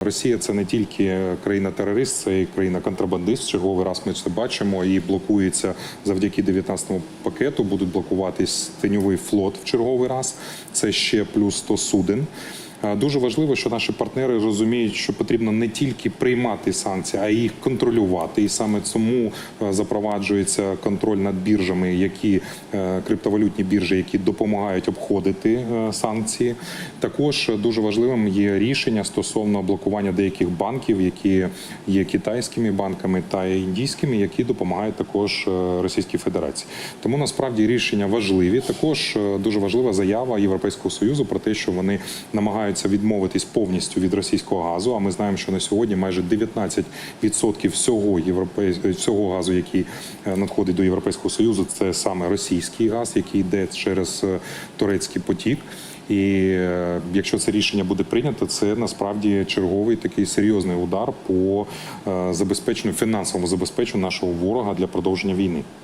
Росія це не тільки країна-терорист, це і країна-контрабандист. Черговий раз ми це бачимо і блокується завдяки 19-му пакету. Будуть блокуватись теньовий флот в черговий раз. Це ще плюс 100 суден. Е, Дуже важливо, що наші партнери розуміють, що потрібно не тільки приймати санкції, а їх контролювати. І саме цьому е, запроваджується контроль над біржами, які е, криптовалютні біржі, які допомагають обходити санкції. Також дуже важливим є рішення стосовно блокування деяких банків, які є китайськими банками та індійськими, які допомагають також Російській Федерації. Тому насправді рішення важливі. Також дуже важлива заява Європейського союзу про те, що вони намагаються відмовитись повністю від російського газу. А ми знаємо, що на сьогодні майже 19% всього європейсь... всього газу, який е, надходить до Європейського союзу, це саме російський газ, який йде через е, турецький потік. І е, якщо це рішення буде прийнято, це насправді черговий такий серйозний удар по забезпеченню фінансовому забезпеченню нашого ворога для продовження війни.